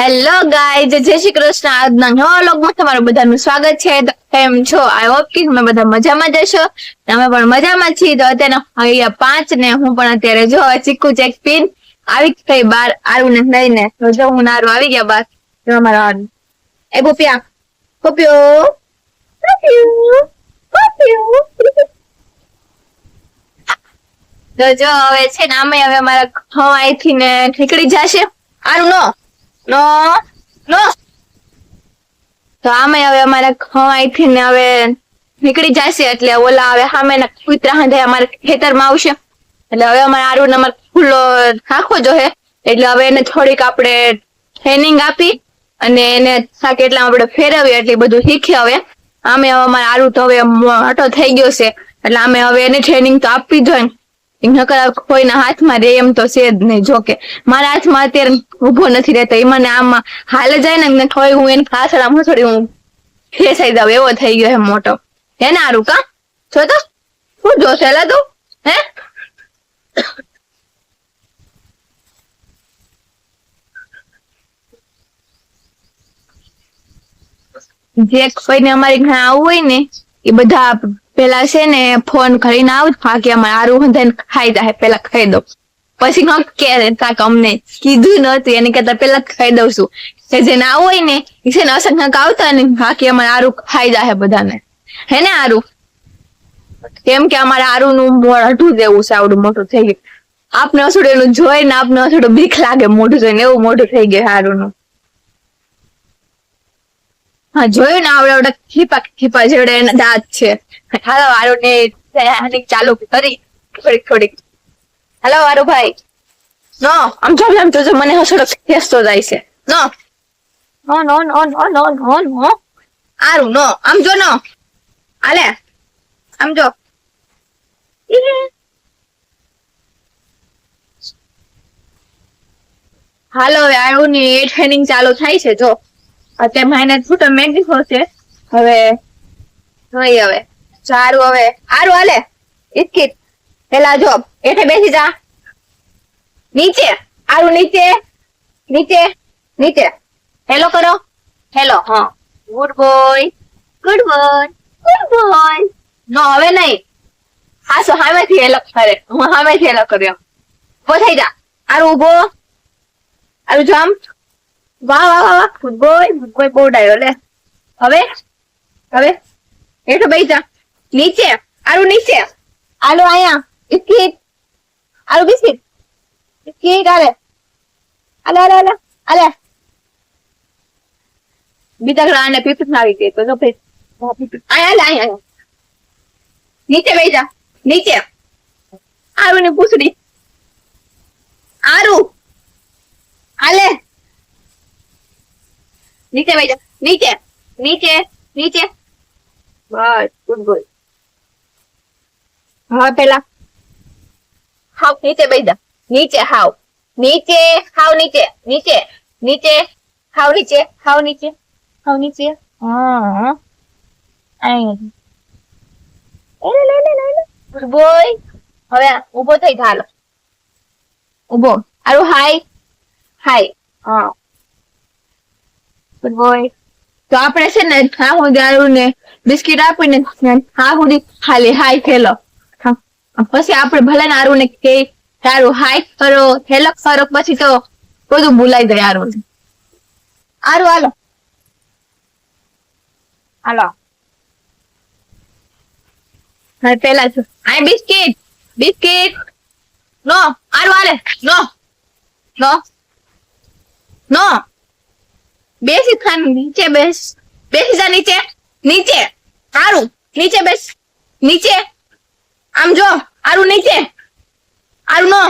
Hello guys જય શ્રી કૃષ્ણ. આજના નવા વ્લોગમાં તમારું બધાનું સ્વાગત છે. કેમ છો? આઈ હોપ કે તમે બધા મજામાં જશો અમે પણ મજામાં છીએ. તો અત્યારે અહીંયા પાંચ ને હું પણ અત્યારે જો હવે ચીકુ ચેક પીન આવી થઈ બાર આરું ને લઈને. તો જો હું નારું આવી ગયા બાર જો આરું એ ગોપ્યો ગોપ્યો તો જો હવે છે ને આમે હવે અમારા ખવાઈથી ને નીકળી જશે. આરું નો? નો નો. તો આમે હવે અમારે ખવાઈથી ને હવે નીકળી જશે એટલે ઓલા હવે સામે કૂતરા હાંધે અમારે ખેતરમાં આવશે. એટલે હવે અમારે ને અમારે ખુલ્લો રાખવો જોઈએ એટલે હવે એને થોડીક આપણે ટ્રેનિંગ આપી અને એને થાકે કેટલા આપણે ફેરવીએ એટલે બધું શીખે હવે. આમે હવે અમારે આરું તો હવે મોટો થઈ ગયો છે. એટલે અમે હવે એને ટ્રેનિંગ તો આપવી જોઈએ નકર કોઈના હાથમાં રે એમ તો છે જ નહીં. જોકે મારા હાથમાં અત્યારે ઊભો નથી રહેતો. એ મને આમાં હાલ જાય ને થોડી હું એને પાછળ થોડી હું ફેસાઈ જાવ એવો થઈ ગયો હે મોટો. હે ને આરું કા? જો તો. શું જોશે એલા તું હે? જે કોઈને અમારી ઘણા આવવું હોય ને, એ બધા પેલા છે ને ફોન કરીને આવું ફાકી અમારે આરું હંધાઈને ખાઈ જાય પેલા ખાઈ દઉં. પછી ન કે અમને કીધું નતું, એને કરતા પેલા ખાઈ દઉં છું. કે જેને આવું હોય ને, એ છે ને અસંખ્ય આવતા ને અમારે આરું ખાઈ જાય બધાને. હે ને આરું કેમ કે અમારે આરું નું મોઢું દેવું છે, આવડું મોટું થઈ ગયું. આપને અસુડું એનું જોઈને આપને અસુડું બીક લાગે, મોઢું જોઈને એવું મોઢું થઈ ગયું આરું નું હા જોયું ને આવડે આવડે ખીપા ખીપા જોડે એના દાંત છે. હાલો વારો ને ચાલુ કરી. થોડીક થોડીક. હાલો વારો ભાઈ નો. આમ જો આમ તો મને હસડો ખેસતો જાય છે. નો. નો નો નો નો નો નો નો. આરું નો. આમ જો નો. આલે આમ જો. હાલો આવું આરું ની ટ્રેનિંગ ચાલુ થાય છે જો. અત્યારે માઈને છૂટો મેગી છે? હવે નહીં હવે સારું હવે. સારું હાલે. ઇસ્કીટ પેલા જો એઠે બેસી જા. નીચે આરું નીચે. નીચે નીચે. હેલો કરો. હેલો હા. Good boy good boy good boy નો હવે નહીં. હા સો સામેથી હેલો કરે. હું હામેથી હેલો કર્યો. ઊભો થઈ જા. આરું ઊભો. આરું જમ્પ વાહ વાહ વાહ વાહ. ગુડ બોય બહુ ડાયો લે. હવે હવે. હેઠો બેસી જા. નીચે. આરું નીચે. આલો આયા બિસ્કિટ આલુ બિસ્કિટ. બિસ્કિટ આલે. આલે આલે આલે. આલે. બીજા ગ્રાને પીપીટ મારી દે તો જો ભાઈ આયા આલે આયા નીચે બેસી જા. નીચે. આરુ ને પૂછડી. આરું આલે. નીચે બેસી જા. નીચે. નીચે. નીચે. બસ ગુડ ગુડ હા પેલા. હાવ નીચે બેસી જા. નીચે હાવ. નીચે હાવ નીચે. નીચે. નીચે હાવ નીચે. હાવ નીચે. હાવ નીચે. હા. બોય. હવે ઊભો થઈ ઊભો આરું હાય. હાય. હા. બોય તો આપણે છે ને હા દારૂ ને બિસ્કિટ આપીને હા સુધી ખાલી હાય ખેલો પછી આપણે ભલે ને આરું ને કે તારું હાય, કરો, હેલો, કરો, પછી તો બધું ભૂલાઈ જાય આરું આરું હાલો. હાલો. હા, પેલા છું આય બિસ્કિટ બિસ્કિટ. નો આરું હાલે. નો નો નો. બેસી ખાન, નીચે બેસ. બેસી જા નીચે. નીચે. આરું નીચે બેસ. નીચે. આમ જો. આરું નીચે. આરું નો.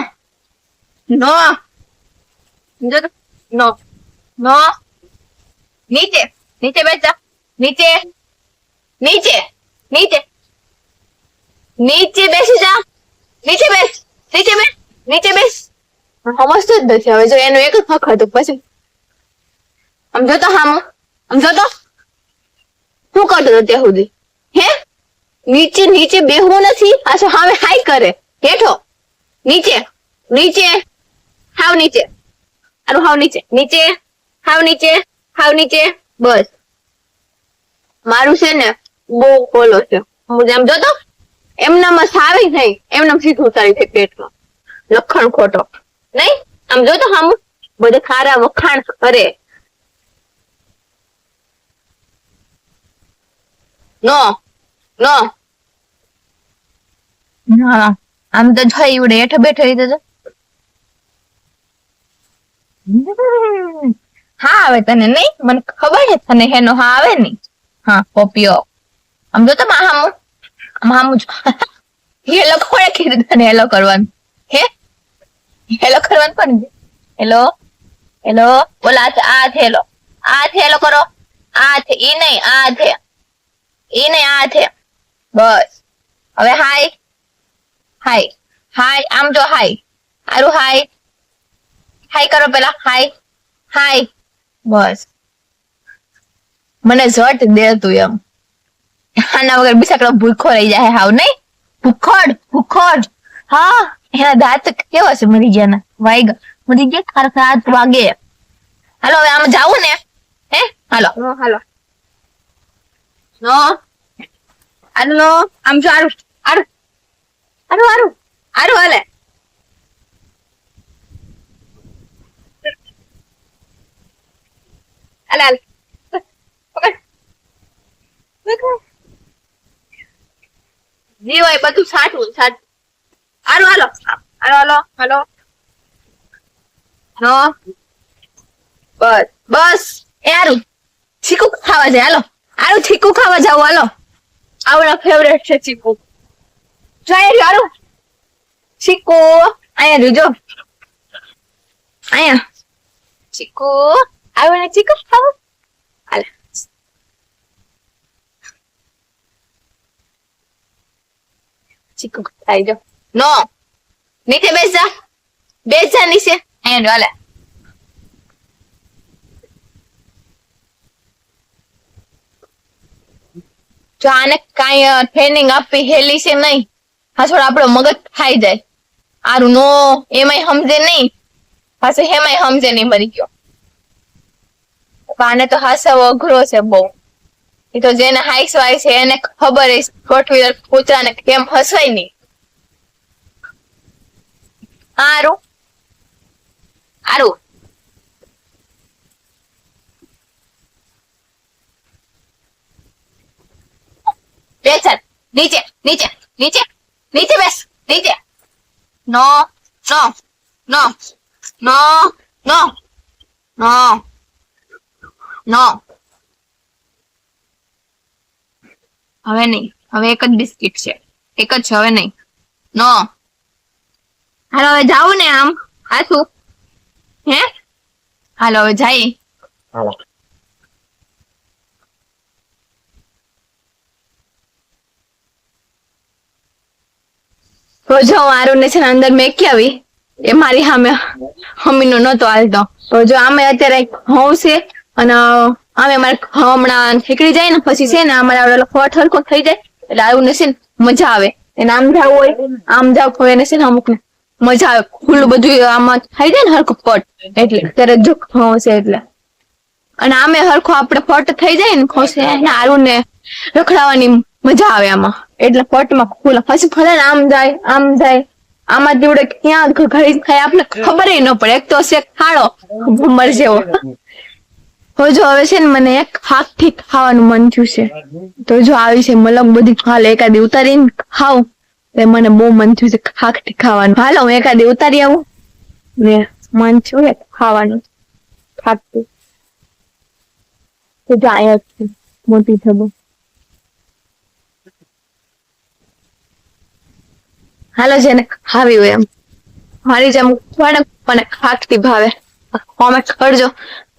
નો. જો નો. નો. નીચે. નીચે બેસ જા. નીચે. નીચે. નીચે. નીચે બેસી જા. નીચે બેસ. નીચે બેસ. નીચે બેસ. સમજતો જ નથી. હવે જો એનું એક જ હક હતું પછી આમ તો હામો સમજો તો. શું કરતો હતો ત્યાં સુધી? હે? નીચે નીચે બેહવું નથી? આ શું હાવે હાઈ કરે? હેઠો. નીચે. નીચે. હાવ નીચે. આરું હાવ નીચે. નીચે. હાવ નીચે. હાવ નીચે. બસ. મારું છે ને બહુ ખોલો છે. હું જેમ જોતો એમનામાં સારી નહીં. એમનામ સીધું સારી થઈ પેટમાં. લખણ ખોટો. નહીં? આમ જોતો હમ બધે ખારા વખાણ કરે. નો No. ના, આમ તો જોઈ ઉડે હેઠે બેઠો રીતે તો હા, આવે તને નહીં? મને ખબર છે તને હેનો, હા, આવે નહીં? હા કોપીઓ આમ જો તો હામુ હામુ જો. હેલો, કોણે કીધું તને હેલો કરવાનું? હે? હેલો કરવાનું પણ હેલો? હેલો? બોલા આ છે, હેલો. આ છે, હેલો કરો. આ છે, ઈ નહીં, આ છે. ઈ ને આ છે. બસ. હવે હાય હાય હાય આમ જો હાય આરું હાય હાય કરો પેલા. હાય હાય બસ. મને ઝટ દે તું એમ. આના વગર બિસાકડો ભૂખો રહી જાય હાવ નહીં? ભૂખોડ ભૂખોડ. હા, એના દાંત કેવા છે? મરી ગયા ના. વાઈગ મરી ગયા ખાર હાથ વાગે. હાલો, હવે આમ જાવું ને? હે? હાલો. હાલો. નો આનો આમ જો આરું aru. Aru. Aru aru. હાલે ale. હાલે પકડ પકડ. જી હોય બધું સાચું સાચું. હાલો હાલો હાલો હાલો હાલો બસ બસ એ હારું ચીકુ ખાવા જાય હાલો. હારું ચીકુ ખાવા જાવ, હાલો. આવડા ફેવરેટ છે ચીકુ. જાય હારું ચીકુ, અહીંયા જોજો. અહીંયા. ચીકુ, આવે ને ચીકુ ખાવા હાલે. ચીકુ, આવી જો નો. નીચે બેસજા. બેસજા બેસ નીચે. અહીંયા હાલે. જો આને કાંઈ ટ્રેનિંગ આપવી હેલી છે નહીં પાછળ આપણો મગજ ખાઈ જાય. આરું નો, એમાંય સમજે નહીં. પાછું હેમાંય સમજે નહીં મરી ગયો. આને તો હાસવ અઘરો છે બહુ. એ તો જેને હાઈસ વાય છે, એને ખબર ફોર વ્હીલર કૂતરાને કેમ હસવાય નહીં. આરું. આરું. બેસ નીચે નીચે નીચે નીચે બેસ, નીચે. નો નો નો નો નો નો નો. હવે નહીં, હવે એક જ બિસ્કિટ છે. એક જ છે, હવે નહીં. નો. હાલો, હવે જાઉં ને આમ. હાથું હે? હાલો, હવે જાય. હાલો. તો જો મારું ને છે ને અંદર મેકી આવી, એ મારી સામે હમીનો નતો હાલતો. તો જો આમે અત્યારે ઘઉં છે, અને આમે અમારે હમણાં નીકળી જાય ને પછી છે ને અમારે ઓલો ફોટ હરખો થઈ જાય, એટલે આવું ને છે ને મજા આવે. એને આમ જાવ હોય, આમ જાવ હોય એને છે ને અમુક ને મજા આવે. ખુલ્લું બધું આમાં થઈ જાય ને હરખો પટ, એટલે ત્યારે જો છે એટલે. અને આમે હરખો આપણે પટ થઈ જાય ને ખોસે આરું ને રખડાવાની મજા આવે આમાં. એટલે પટમાં ખુલ્લા. પછી ભલે આમ જાય આમ જાય. આમાં દીવડે ક્યાં ઘડી થાય આપણે ખબર ન પડે. એક તો છે ખાડો ભમર જેવો. જો હવે છે ને મને એક ફાકથી ખાવાનું મન થયું છે. તો જો આવી છે મલમ બધી હાલ. એકાદી ઉતારીને ખાવ તો મને બહુ મન થયું છે ખાખથી ખાવાનું. હાલો, હું એકાદી ઉતારી આવું. ને મન થયું એક ખાવાનું. ખાકથી તો જો અહીંયા જ છે. મોટી થબો હાલો જેને ખાવી હોય એમ. મારી જેમ કોને મને ખાકતી ભાવે. કોમેન્ટ કરજો.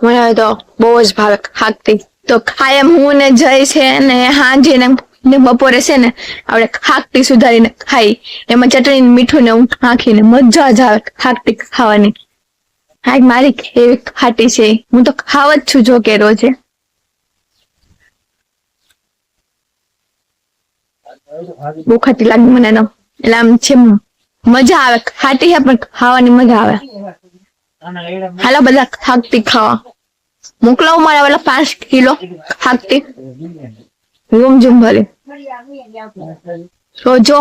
મને તો બહુ જ ભાવે ખાકતી તો ખાય એમ હું ને જય છે ને હાંજે ને ને બપોરે છે ને આપણે ખાકતી સુધારીને ખાઈ. એમાં ચટણી ને મીઠું ને નાખીને મજા જ આવે ખાકતી ખાવાની. હા મારી એવી ખાટી છે. હું તો ખાવ જ છું જો કે રોજે. બહુ ખાટી લાગે મને તો એટલે આમ છે મજા આવે. ખાટી છે પણ ખાવાની મજા આવે. હાલો બધા ખાકતી ખાવા. મોકલાવું મારા પેલા પાંચ કિલો હાકતી રૂમ જુમ ભલે તો જો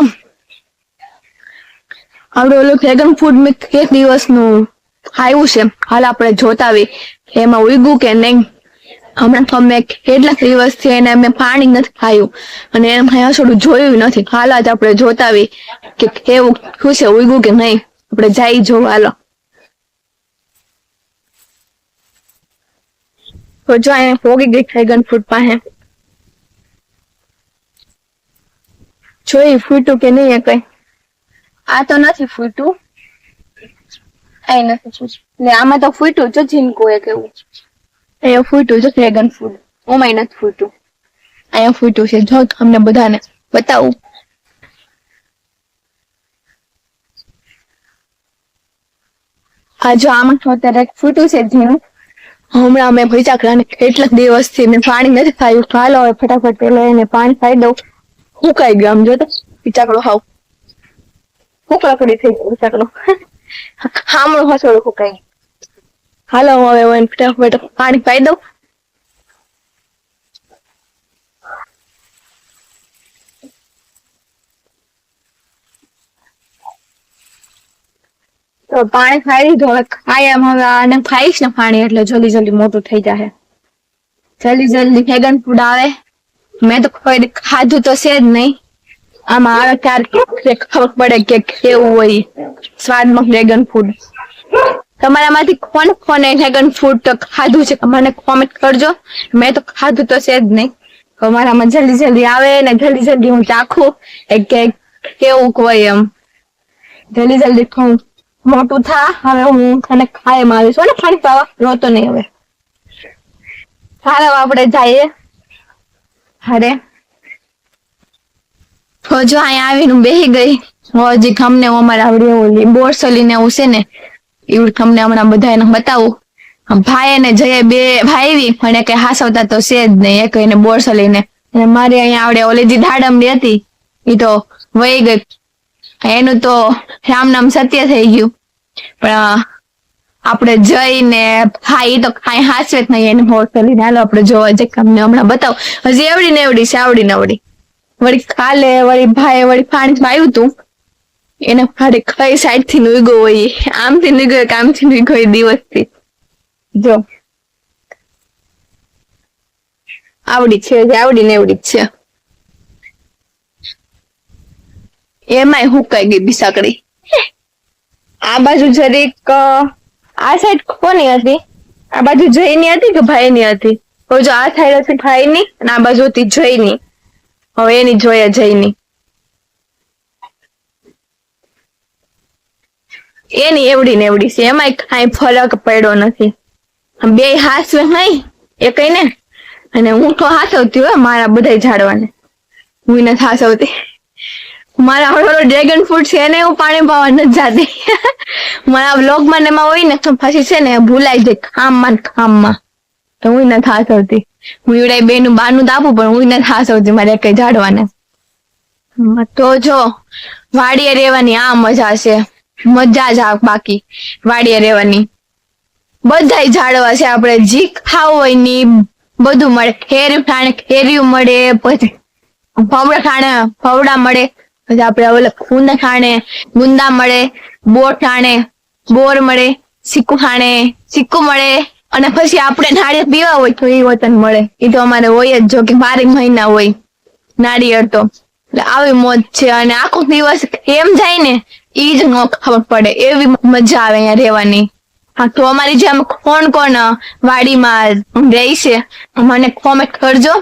આપણે ઓલું ડ્રેગન ફૂડ મેં એક દિવસનું આવ્યું છે. હાલ આપણે જોતા આવી એમાં ઉગ્યું કે નહીં? હમણાં તો અમે કેટલાક દિવસથી એને અમે પાણી નથી ખાયું. અને એમ અહીંયા જોયું નથી. હાલ જ આપણે જોતા આવી કે કેવું, શું છે, ઉગ્યું કે નહીં. આપણે જઈ જોવા, હાલો. તો જો અહીંયા પોગી ગઈ ડ્રેગન ફ્રૂટ પાસે. જોઈ ફૂટું કે નહીં એ કઈ? આ તો નથી ફૂટ્યું. આ નથી ને આમાં તો ફૂટ્યું જો ઝીણકું એક એવું. અહીંયા ફૂટ્યું છે ડ્રેગન ફ્રૂટ ઓમાંય નથી ફૂટ્યું અહીંયા ફૂટ્યું છે જો તમને બધાને બતાવું આ જો આમાં અત્યારે ફૂટ્યું છે. ઝીણું હમણાં મેં ભૈચાકરાને કેટલાક દિવસથી મેં પાણી નથી ખાયું. ખાલો હવે ફટાફટ પેલો એને પાણી ખાઈ દઉં. હુકાઈ ગયો આમ જોતો તો. પીચાકડો હાવ. હુકડકડી થઈ ગયો પીચાકડો હામણું હસોડું સુકાઈ ગયું હાલો હવે હું ફટાફટ પાણી પાઈ દઉં. તો પાણી ખાઈ લીધું. હવે ખાઈ એમ હવે આને ખાઈશ ને પાણી એટલે જલ્દી જલ્દી મોટું થઈ જાય જલ્દી જલ્દી ડ્રેગન ફૂડ આવે. મેં તો કોઈ ખાધું તો છે જ નહીં. આમાં આવે ત્યારે ખબર પડે કે કેવું હોય. સ્વાદમાં ડ્રેગન ફૂડ તમારામાંથી કોણ કોને ડ્રેગન તો ખાધું છે? મને કોમેન્ટ કરજો. મેં તો ખાધું તો છે જ નહીં. તમારામાં મારામાં જલ્દી જલ્દી આવે ને જલ્દી જલ્દી હું ચાખું. એ કે કેવું કોઈ એમ. જલ્દી જલ્દી ખાઉં. મોટું થા, હવે હું તને ખાઈ આવીશ. ને પાણી પાવા? રોતો નહીં હવે. સારા, આપણે જઈએ. અરે. હજુ અહીંયા આવીને બેસી ગઈ. હજી ગમને અમારે આવડી ઓલી બોરસલી ને એવું છે ને એવું તમને હમણાં બધા એને બતાવું. ભાઈ અને જય બે ભાઈ પણ એ કઈ હાસવતા તો છે જ નહીં. એક એને બોર્સ ને અને મારી અહીંયા આવડે ઓલેજી ધાડમડી હતી. એ તો વહી ગઈ. એનું તો રામ નામ સત્ય થઈ ગયું. પણ આપણે જઈને ભાઈ તો કાંઈ હાસવે જ નહીં. એને બોરસલી ને હાલો, આપણે જોવા જઈએ. તમને હમણાં બતાવું. હજી એવડી ને એવડી છે, આવડી ને આવડી. વળી કાલે વળી ભાઈ, વળી ફાણી આવ્યું તું. એને મારે કઈ સાઈડથી નુગો હોય આમ થી નુઈ ગયો કામથી નુઈ ગયો દિવસ દિવસથી. જો. આવડી છે આવડી ને એવડી છે. એમાંય હુકાઈ ગઈ બિસાકડી. આ બાજુ જરીક આ સાઈડ કોની હતી? આ બાજુ જયની હતી કે ભાઈની હતી? હવે જો આ સાઈડ હતી ભાઈની અને આ બાજુ હતી જયની. હવે એની જોઈએ જયની. એની એવડી ને એવડી છે. એમાંય કાંઈ ફરક પડ્યો નથી. બે હાસવે નહીં એ કઈ ને અને હું તો હાસવતી હોય મારા બધા ઝાડવાને. હું નથી હાસવતી. મારા હળવળો ડ્રેગન ફ્રૂટ છે ને હું પાણી પાવા નથી જાતી. મારા બ્લોગમાં ને એમાં હોય ને તો પછી છે ને ભૂલાઈ જાય ખામમાં ખામમાં તો હું નથી હાસવતી. હું એવડાય બે નું બાનું તો આપું, પણ હું નથી હાસવતી મારે કઈ ઝાડવાને. તો જો, વાડીએ રહેવાની આ મજા છે. મજા જ બાકી વાડીએ રહેવાની. બધાય ઝાડવા છે આપણે. જી ખાવ હોયની બધું મળે. ખેરી ખાણે ખેર્યું મળે, પછી ફવડા ખાણે ફવડા મળે. પછી આપણે ઓલે ખૂંદા ખાણે, ગુંદા મળે, બોર ખાણે, બોર મળે, સિક્કું ખાણે, સિક્કું મળે. અને પછી આપણે નાળિયેર પીવા હોય તો એ વતન મળે. એ તો અમારે હોય જ, જો કે બારે મહિના હોય. નાળિયેર તો. એટલે આવી મોજ છે. અને આખો દિવસ એમ જાય ને ઈ જ ન ખબર પડે. એવી મજા આવે અહીંયા રહેવાની. હા, તો અમારી જેમ કોણ કોણ વાડીમાં રહે છે, મને કોમેન્ટ કરજો.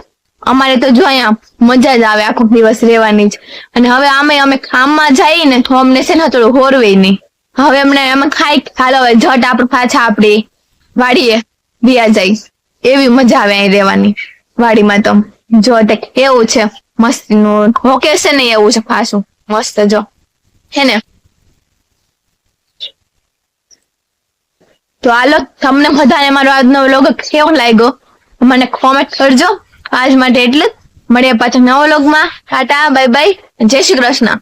અમારે તો જો અહીંયા મજા જ આવે આખો દિવસ રહેવાની જ. અને હવે આમે અમે કામમાં જઈએ ને તો અમને છે ને થોડું હોરવે નહીં. હવે અમને અમે ખાઈ હાલો, હવે જટ આપણે પાછા આપણી વાડીએ બિયા જાય. એવી મજા આવે અહીં રહેવાની. વાડીમાં તો. જો તે એવું છે મસ્તીનું લોકેશન એવું છે પાછું. મસ્ત જો. હે ને? તો હાલો, તમને બધાને મારો આજનો વ્લોગ કેવો લાગ્યો? મને કોમેન્ટ કરજો. આજ માટે એટલે મળીએ પાછા નવો વ્લોગમાં ટાટા બાય બાય જય શ્રી કૃષ્ણ.